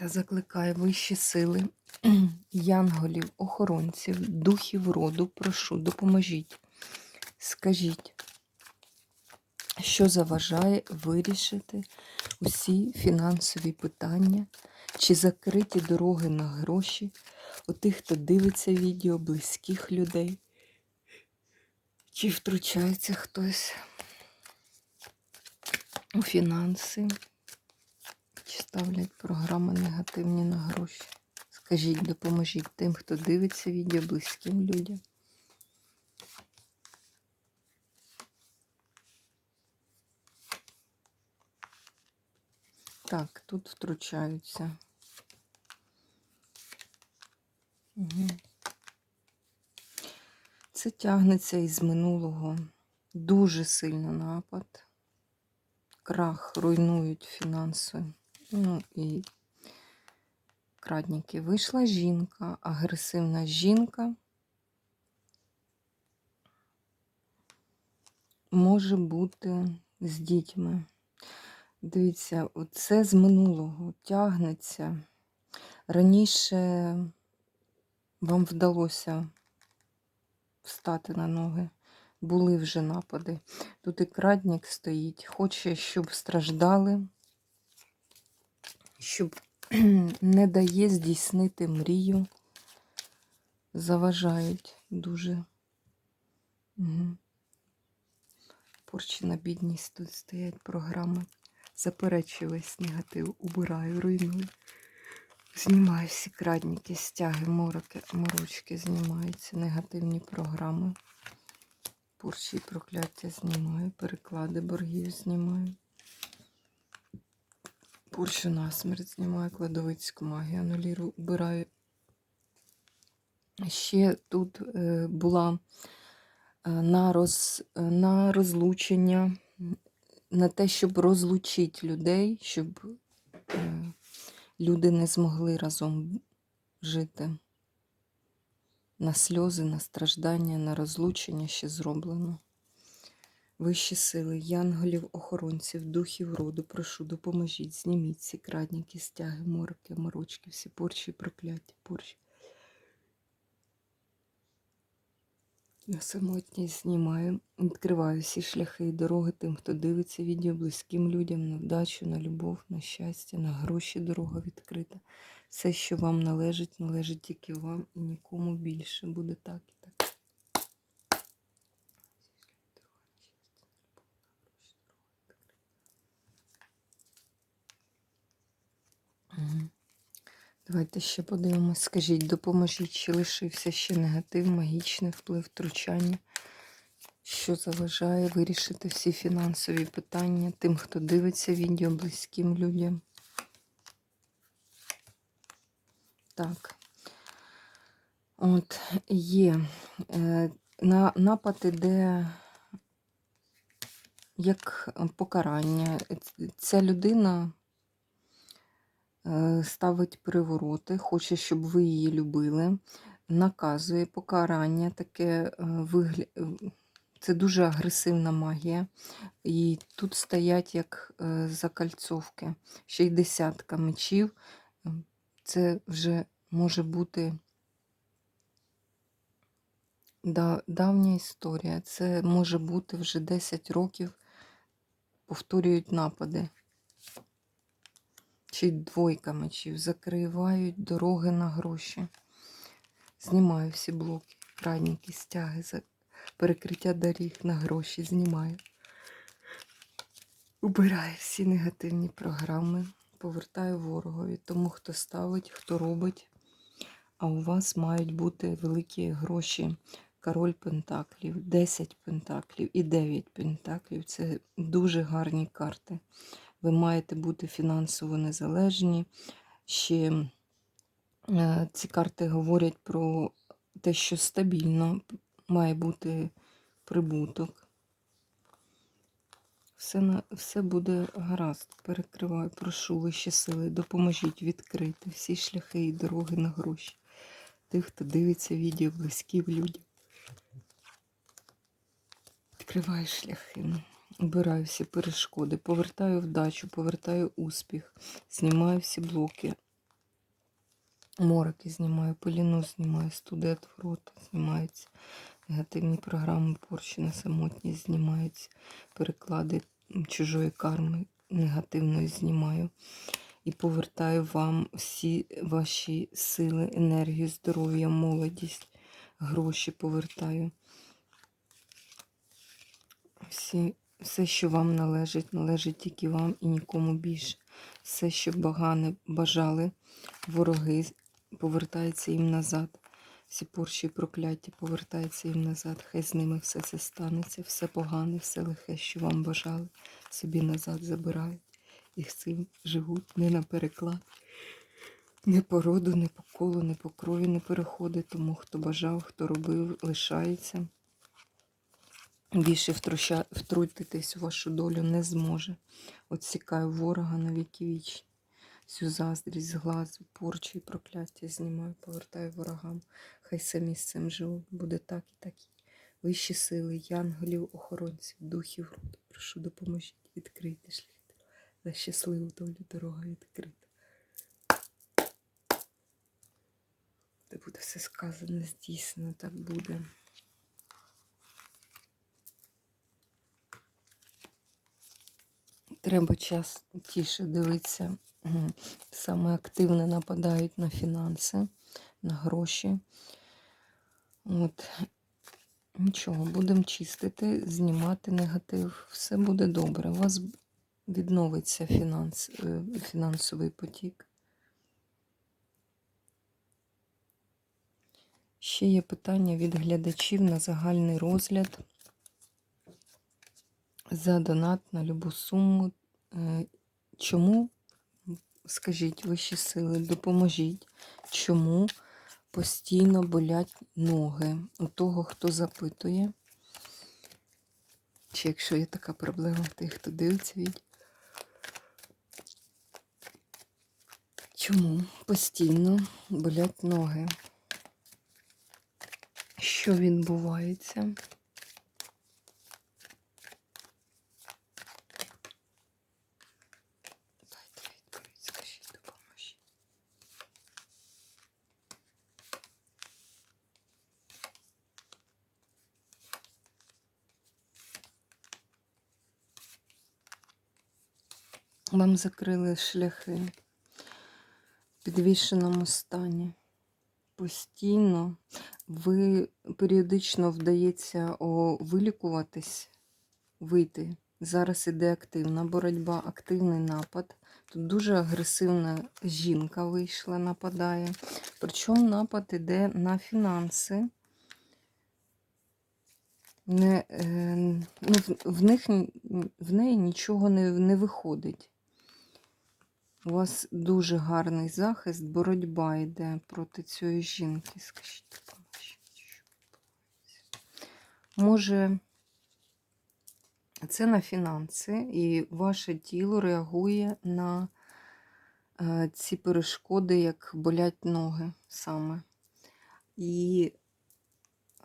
Та закликаю вищі сили, янголів, охоронців, духів роду, прошу, допоможіть. Скажіть, що заважає вирішити усі фінансові питання, чи закриті дороги на гроші у тих, хто дивиться відео, близьких людей, чи втручається хтось у фінанси. Ставлять програми негативні на гроші? Скажіть, допоможіть тим, хто дивиться відео близьким людям. Так, тут втручаються. Угу. Це тягнеться із минулого. Дуже сильно напад. Крах руйнують фінанси. Ну і крадники. Вийшла жінка, агресивна жінка. Може бути з дітьми. Дивіться, це з минулого тягнеться. Раніше вам вдалося встати на ноги. Були вже напади. Тут і крадник стоїть, хоче, щоб страждали щоб не дає здійснити мрію, заважають дуже. Угу. Порчена бідність тут стоять програми. Заперечую весь негатив, убираю, руйную. Знімаю всі крадники, стяги, мороки, морочки знімаються, негативні програми. Порчі прокляття знімаю, переклади боргів знімаю. Порчу насмерть знімаю кладовицьку магію, анулірую, убираю. Ще тут е, була е, на роз, е, на розлучення, на те, щоб розлучити людей, щоб люди не змогли разом жити. На сльози, на страждання, на розлучення ще зроблено. Вищі сили, янголів, охоронців, духів роду, прошу, допоможіть, зніміть ці крадніки, стяги, морки, морочки, всі порчі, прокляття, порчі. Я самотність знімаю, відкриваю всі шляхи і дороги тим, хто дивиться відео близьким людям на вдачу, на любов, на щастя, на гроші дорога відкрита. Все, що вам належить, належить тільки вам і нікому більше. Буде так і так. Давайте ще подивимось. Скажіть, допоможіть, чи лишився ще негатив, магічний вплив, втручання, що заважає вирішити всі фінансові питання тим, хто дивиться відео близьким людям. Так. От, є е, на, напад іде як покарання. Ця людина. Е, ставить привороти, хоче, щоб ви її любили, наказує покарання, таке е, вигляд. Е, це дуже агресивна магія. І тут стоять як закальцовки. Ще й десятка мечів. Це вже може бути давня історія. Це може бути вже 10 років, повторюють напади чи двойка мечів, закривають дороги на гроші. Знімаю всі блоки, крайніки, стяги, перекриття доріг на гроші знімаю. Убираю всі негативні програми, повертаю ворогові, тому хто ставить, хто робить. А у вас мають бути великі гроші. Король Пентаклів, 10 пентаклів і 9 пентаклів це дуже гарні карти. Ви маєте бути фінансово незалежні, ще е, ці карти говорять про те, що стабільно має бути прибуток. Все, все буде гаразд. Перекриваю, прошу вищі сили, допоможіть відкрити всі шляхи і дороги на гроші. Тих, хто дивиться відео близьким людям. Відкриваю шляхи, обираю всі перешкоди, повертаю вдачу, повертаю успіх, знімаю всі блоки. Мороки знімаю, пиліну знімаю, студет в рот знімаються. Негативні програми порчі на самотність знімаються, переклади чужої карми негативної знімаю. І повертаю вам всі ваші сили, енергію, здоров'я, молодість, гроші повертаю. Всі, все, що вам належить, належить тільки вам і нікому більше. Все, що багане бажали, вороги, повертається їм назад. Всі порші і прокляття повертаються їм назад. Хай з ними все це станеться, все погане, все лихе, що вам бажали, собі назад забирають. І з цим живуть не на переклад, не по роду, не по колу, не по крові не переходить. Тому хто бажав, хто робив, лишається. Більше втруща- втрутитись у вашу долю не зможе. Отсікаю ворога на віки вічні. Всю заздрість, зглазу, порчу і прокляття знімаю, повертаю ворогам. Хай самі з цим живуть. Буде так і так. Вищі сили, янголів, охоронців, духів роду. Прошу, допоможіть, відкрийте шлях. За щасливу долю дорога відкрита. Де буде все сказане, здійснено, так буде. Треба час тіше дивитися. Саме активно нападають на фінанси, на гроші. От. Нічого, будемо чистити, знімати негатив. Все буде добре. У вас відновиться фінанс, е, фінансовий потік. Ще є питання від глядачів на загальний розгляд. За донат на любу суму. Е, Чому, скажіть вищі сили, допоможіть, чому постійно болять ноги у того, хто запитує? Чи якщо є така проблема тих, хто дивиться відео? Чому постійно болять ноги? Що відбувається? Вам закрили шляхи в підвішеному стані. Постійно ви періодично вдається вилікуватись, вийти. Зараз іде активна боротьба, активний напад. Тут дуже агресивна жінка вийшла, нападає. Причому напад іде на фінанси. Не, е, ну, в, них, в неї нічого не, не виходить. У вас дуже гарний захист, боротьба йде проти цієї жінки. Скажіть, що. Може, це на фінанси, і ваше тіло реагує на е, ці перешкоди, як болять ноги саме. І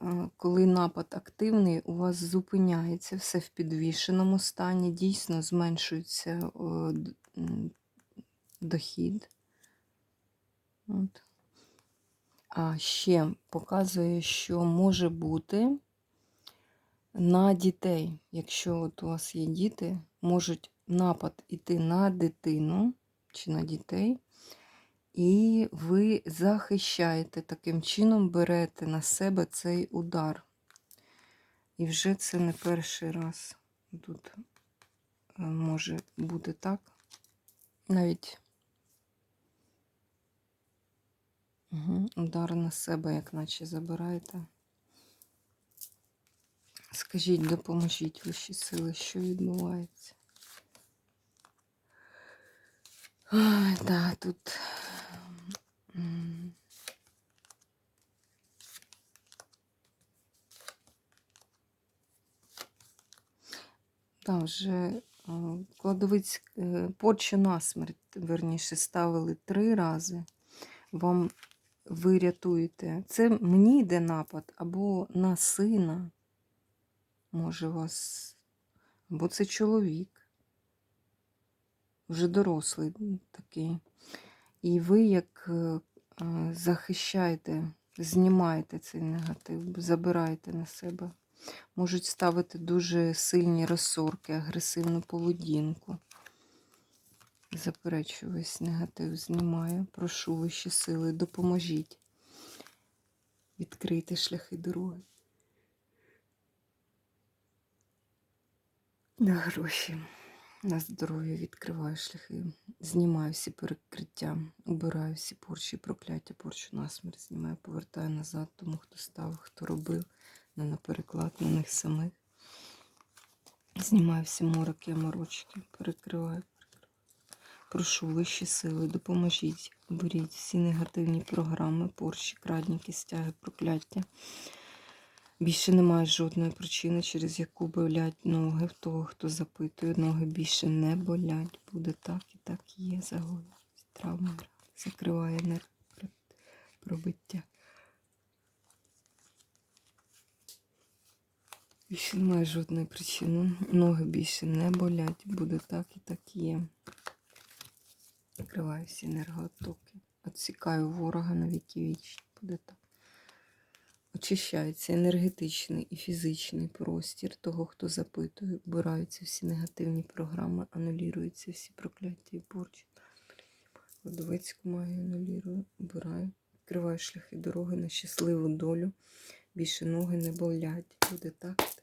е, коли напад активний, у вас зупиняється все в підвішеному стані, дійсно зменшується е, дохід. От. А ще показує, що може бути на дітей. Якщо от у вас є діти, можуть напад іти на дитину чи на дітей, і ви захищаєте таким чином, берете на себе цей удар. І вже це не перший раз тут е, може бути так. Навіть Удар на себе, як наче забираєте. Скажіть, допоможіть ваші сили, що відбувається. Ой, да, тут. Там вже е, кладовиць е, порчу насмерть, верніше, ставили три рази. Вам ви рятуєте. Це мені йде напад, або на сина, може вас, або це чоловік. Вже дорослий такий. І ви як е, е, захищаєте, знімаєте цей негатив, забираєте на себе. Можуть ставити дуже сильні розсорки, агресивну поведінку. Заперечую весь негатив, знімаю. Прошу вищі сили, допоможіть. Відкрийте шляхи дороги. На гроші. На здоров'я відкриваю шляхи. Знімаю всі перекриття, убираю всі порчі, прокляття, порчу насмерть, знімаю, повертаю назад тому, хто ставив, хто робив, не на переклад на них самих. Знімаю всі мороки, морочки, перекриваю. Прошу вищі сили, допоможіть, уберіть всі негативні програми, порчі, крадніки, стяги, прокляття. Більше немає жодної причини, через яку болять ноги в того, хто запитує. Ноги більше не болять. Буде так і так є. Загоюється. Травма закриває нерв пробиття. Більше немає жодної причини. Ноги більше не болять. Буде так і так є. Закриваю всі енергоотоки. Отсікаю ворога на віки вічні. Буде так. Очищається енергетичний і фізичний простір того, хто запитує, вбираються всі негативні програми, анулюються всі прокляття і порчі. Кладовецьку магію анулюю, вбираю, відкриваю шляхи дороги на щасливу долю. Більше ноги не болять. Буде так.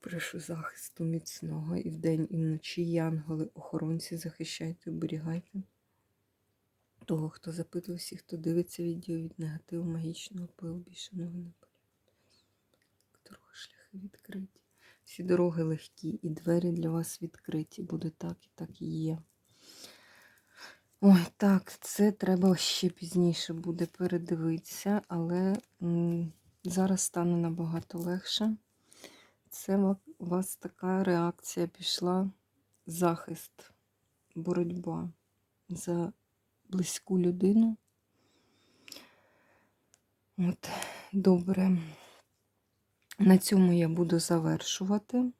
Прошу захисту міцного і вдень, і вночі, янголи, охоронці, захищайте, оберігайте того, хто запитує всіх, хто дивиться відео від негативу, магічного впливу, більше не болять. Дороги, шляхи відкриті. Всі дороги легкі, і двері для вас відкриті. Буде так і так і є. Ой, так, це треба ще пізніше буде передивитися, але м, зараз стане набагато легше. Це у вас така реакція пішла, захист, боротьба за близьку людину. От, добре. На цьому я буду завершувати.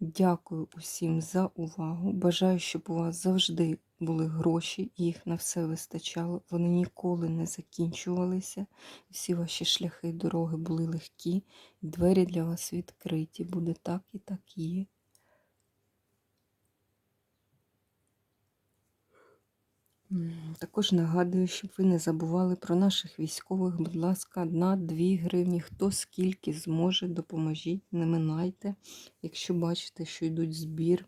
Дякую усім за увагу. Бажаю, щоб у вас завжди були гроші, їх на все вистачало. Вони ніколи не закінчувалися. Всі ваші шляхи і дороги були легкі, двері для вас відкриті. Буде так і так є. Також нагадую, щоб ви не забували про наших військових. Будь ласка, одна-дві гривні. Хто скільки зможе, допоможіть, не минайте. Якщо бачите, що йдуть збір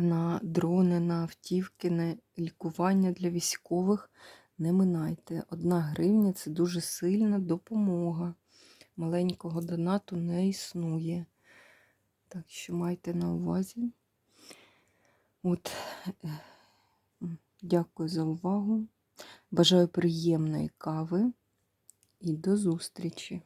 на дрони, на автівки, на лікування для військових, не минайте. Одна гривня це дуже сильна допомога. Маленького донату не існує. Так що майте на увазі. От, дякую за увагу. Бажаю приємної кави і до зустрічі!